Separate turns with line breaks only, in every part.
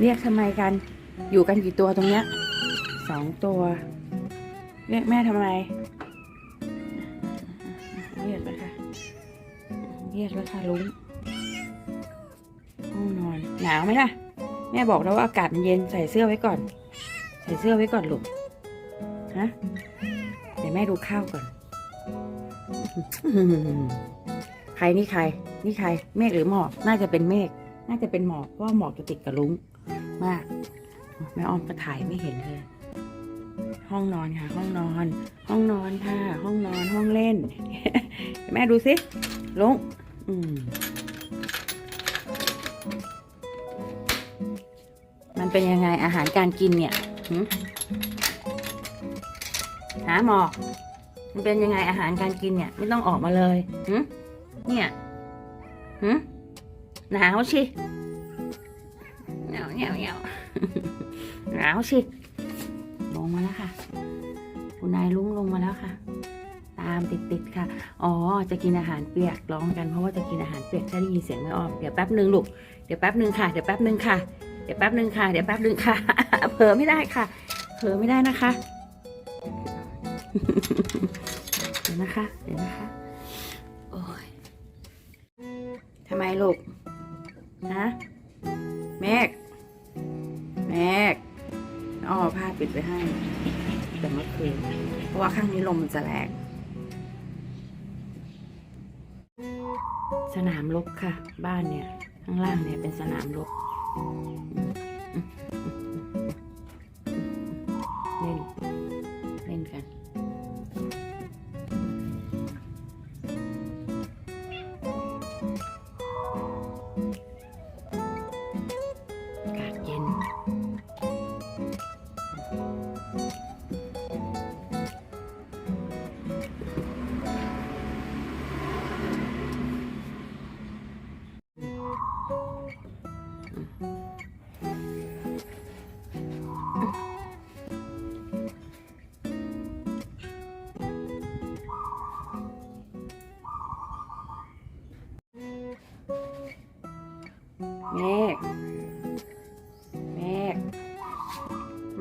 เรียกทำไมกัน อยู่กันกี่ตัวตรงเนี้ยสองตัว เรียกแม่ทำไมเรียกแล้วค่ะเรียกแล้วค่ะลุงห้องนอน หนาวไหมล่ะ แม่บอกแล้วว่าอากาศมันเย็นใส่เสื้อไว้ก่อน ใส่เสื้อไว้ก่อนลูกฮะเดี๋ยวแม่ดูข้าวก่อน ใครนี่ใคร นี่ใคร เมฆหรือหมอก น่าจะเป็นเมฆ น่าจะเป็นหมอก เพราะหมอกจะติดกับลุง มาก แม่อ้อมก็ถ่ายไม่เห็นเลย ห้องนอนค่ะ ห้องนอน ห้องนอนค่ะ ห้องนอนห้องเล่น แม่ดูสิลง อืมมันเป็นยังไงอาหารการกินเนี่ยหาหมอก มันเป็นยังไงอาหารการกินเนี่ย ไม่ต้องออกมาเลยเนี่ยหนาว สิหนาวหนาวหนาวหนาวสิลงมาแล้วค่ะ คุณนายลุงลงมาแล้วค่ะ ตามติดติดๆค่ะ อ๋อ จะกินอาหารเปียกร้องกันเพราะว่าจะกินอาหารเปียกถ้าได้ยินเสียงไม่ออกเดี๋ยวแป๊บหนึ่งลูก เดี๋ยวแป๊บหนึ่งค่ะ เดี๋ยวแป๊บหนึ่งค่ะ เดี๋ยวแป๊บหนึ่งค่ะ เดี๋ยวแป๊บหนึ่งค่ะ เผลอไม่ได้ค่ะ เผลอไม่ได้นะคะ เดี๋ยวนะคะ เดี๋ยวนะคะ โอ้ยทำไมลูก นะ เมฆ แม็กอาผ้าปิดไว้ให้แต่เมื่อคืนเพราะว่าข้างนี้ลมมันจะแรงสนามรบค่ะ บ้านเนี่ย ข้างล่างเนี่ยเป็นสนามรบ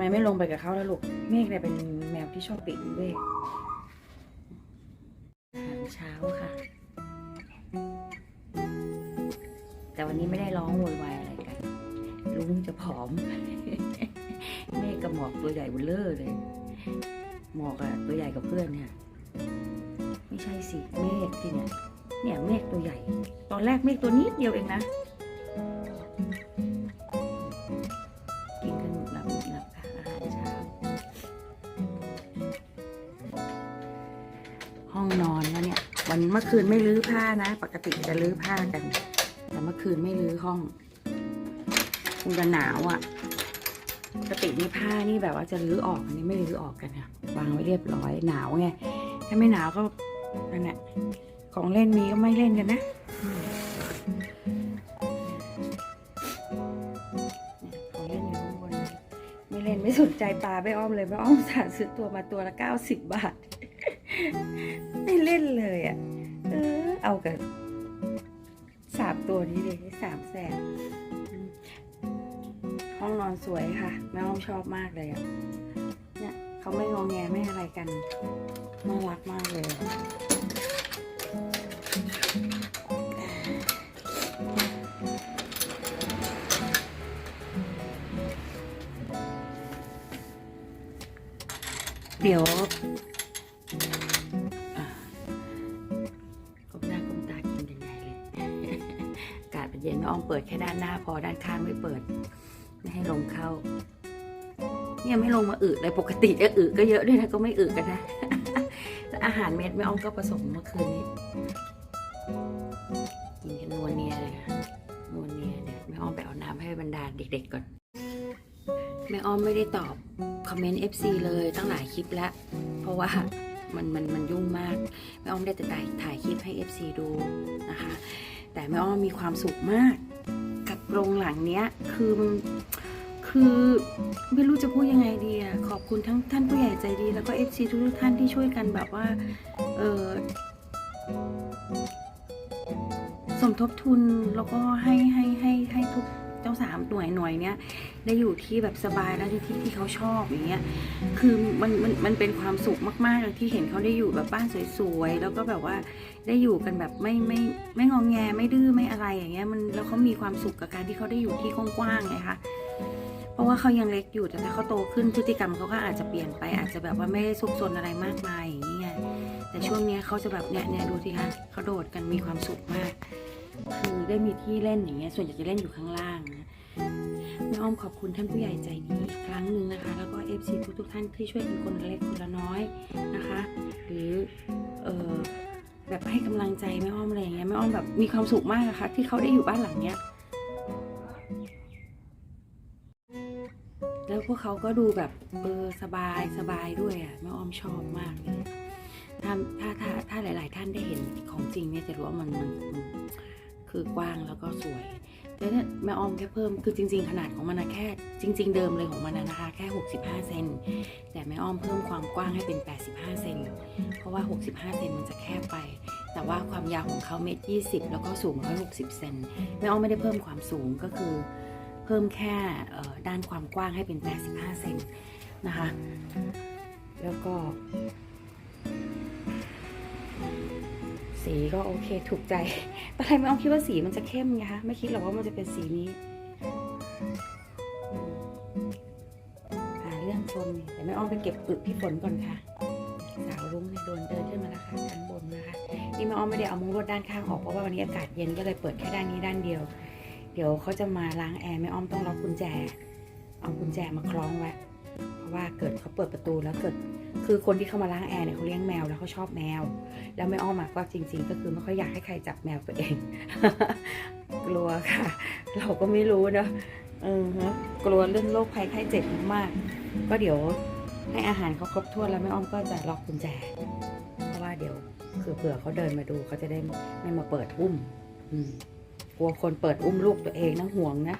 มไม่ลงไปกับเขาแล้วลูก เมฆเนี่ยเป็นแมวที่ชอบปีกวิเวกอาหารเช้าค่ะ แต่วันนี้ไม่ได้ร้องโวยวายอะไรกัน ลุงจะผอม เมฆกับหมอกตัวใหญ่เบลเลอร์เลย หมอกอะตัวใหญ่กับเพื่อนเนี่ย ไม่ใช่สิ เมฆที่เนี่ย เนี่ยเมฆตัวใหญ่ ตอนแรกเมฆตัวนิดเดียวเองนะ วันเมื่อคืนไม่รื้อผ้านะ ปกติจะรื้อผ้ากัน แต่เมื่อคืนไม่รื้อห้องคงจะหนาวอะ่ะ ปกตินี่ผ้านี่แบบว่าจะรื้อออกอันนี้ไม่รื้อออกกันค่ะวางไว้เรียบร้อยหนาวไงถ้าไม่หนาวก็นั่นแหละของเล่นมีก็ไม่เล่นกันนะของเล่นอยู่ข้างบนไม่เล่นไม่สนใจปลาไม่อ้อมเลยไม่อ้อมสาห์ซื้อตัวมาตัวละเก้าสิบบาท ไม่เล่นเลยอะ เออ เอากับสามตัวนี้เลยสามแสนห้องนอนสวยค่ะ แม่อ้อมชอบมากเลยอะ เนี่ยเขาไม่งองแงไม่อะไรกัน น่ารักมากเลยเดี๋ยว เปิดแค่ด้านหน้าพอด้านข้างไม่เปิด ไม่ให้ลมเข้า เนี่ยไม่ลงมาอึเลยปกติจะอึก็เยอะด้วยนะก็ไม่อึกันนะแต่อาหารเม็ดแม่อ้อมก็ผสมเมื่อคืนนี้กินกันนัวเนียเลยค่ะนัวเนียเดี๋ยวแม่อ้อมไปเอาน้ำให้บรรดาเด็ก ๆก่อนแม่อ้อมไม่ได้ตอบคอมเมนต์ FC เลยตั้งหลายคลิปแล้ว เพราะว่ามันมันมันยุ่งมาก แม่อ้อมได้แต่ถ่ายถ่ายคลิปให้ FC ดูนะคะ แต่แม่อ้อมมีความสุขมาก กับโรงหลังเนี้ยคือคือไม่รู้จะพูดยังไงดีอะขอบคุณทั้งท่านผู้ใหญ่ใจดี แล้วก็เอฟซีทุกท่านที่ช่วยกันแบบว่าเออสมทบทุนแล้วก็ให้ให้ให้ให้ทุก เจ้าสามหน่วยหน่วยเนี้ยได้อยู่ที่แบบสบายแล้วที่ที่เขาชอบอย่างเงี้ยคือมันมันมันเป็นความสุขมากๆเลยที่เห็นเขาได้อยู่แบบบ้านสวยๆแล้วก็แบบว่าได้อยู่กันแบบไม่ไม่ไม่งองแงไม่ดื้อไม่อะไรอย่างเงี้ยมันแล้วเขามีความสุขกับการที่เขาได้อยู่ที่กว้างๆไงคะเพราะว่าเขายังเล็กอยู่แต่ถ้าเขาโตขึ้นพฤติกรรมเขาก็อาจจะเปลี่ยนไป อาจจะแบบว่าไม่ได้ซุกซนอะไรมากมายอย่างเงี้ยแต่ช่วงเนี้ยเขาจะแบบเนี่ยเนี่ยดูสิคะเขาโดดกันมีความสุขมาก คือได้มีที่เล่นอย่างเงี้ยส่วนใหญ่จะเล่นอยู่ข้างล่างนะแม่อ้อมขอบคุณท่านผู้ใหญ่ใจดีอีกครั้งหนึ่งนะคะ แล้วก็เอฟซีทุกทุกๆท่านที่ช่วยกันคนเล็กคนละน้อยนะคะ หรือเออแบบให้กำลังใจแม่อ้อมอะไรอย่างเงี้ยแม่อ้อมแบบมีความสุขมากนะคะที่เขาได้อยู่บ้านหลังเนี้ยแล้วพวกเขาก็ดูแบบเออสบายสบายด้วยอะแม่อ้อมชอบมากเลยถ้าถ้าถ้าถ้าหลาย ๆ ท่านได้เห็นของจริงเนี่ยจะรู้ว่ามันมันมัน คือกว้างแล้วก็สวยแต่เนี่ยแม่อ้อมแค่เพิ่มคือจริง ๆ ขนาดของมันนะแค่ จริง ๆ เดิมเลยของมันนะคะ แค่ 65 เซนแต่แม่อ้อมเพิ่มความกว้างให้เป็น 85 เซนเพราะว่า 65 เซนมันจะแคบไป แต่ว่าความยาวของเขาเมตร20แล้วก็สูง 160 เซนแม่อ้อมไม่ได้เพิ่มความสูงก็คือ เพิ่มแค่ด้านความกว้างให้เป็น 85 เซนนะคะ แล้วก็ สีก็โอเคถูกใจตอนแรกไม่อ้อมคิดว่าสีมันจะเข้มไงคะไม่คิดหรอกว่ามันจะเป็นสีนี้เรื่องชมนี่แต่ไม่อ้อมไปเก็บอึพี่ฝนก่อนค่ะ สาวรุ้งเนี่ยโดนเดินขึ้นมาแล้วค่ะชั้นบนนะคะนี่แม่อ้อมไม่ได้เอามุ้งลวดด้านข้างออกเพราะว่าวันนี้อากาศเย็นก็เลยเปิดแค่ด้านนี้ด้านเดียว เดี๋ยวเขาจะมาล้างแอร์แม่อ้อมต้องล็อกกุญแจ เอากุญแจมาคล้องไว้ ว่าเกิดเขาเปิดประตูแล้วเกิด คือคนที่เข้ามาล้างแอร์เนี่ยเขาเลี้ยงแมวแล้วเขาชอบแมว แล้วแม่อ้อมอะก็จริง ๆ ก็คือไม่ค่อยอยากให้ใครจับแมวตัวเอง กลัวค่ะ เราก็ไม่รู้เนะเออฮะกลัวเรื่องโรคภัยไข้เจ็บมาก ก็เดี๋ยวให้อาหารเขาครบถ้วนแล้วแม่อ้อมก็จะล็อกกุญแจ เพราะว่าเดี๋ยวคือเผื่อเขาเดินมาดูเขาจะได้ไม่มาเปิดอุ้ม อืมกลัวคนเปิดอุ้มลูกตัวเองนะห่วงนะ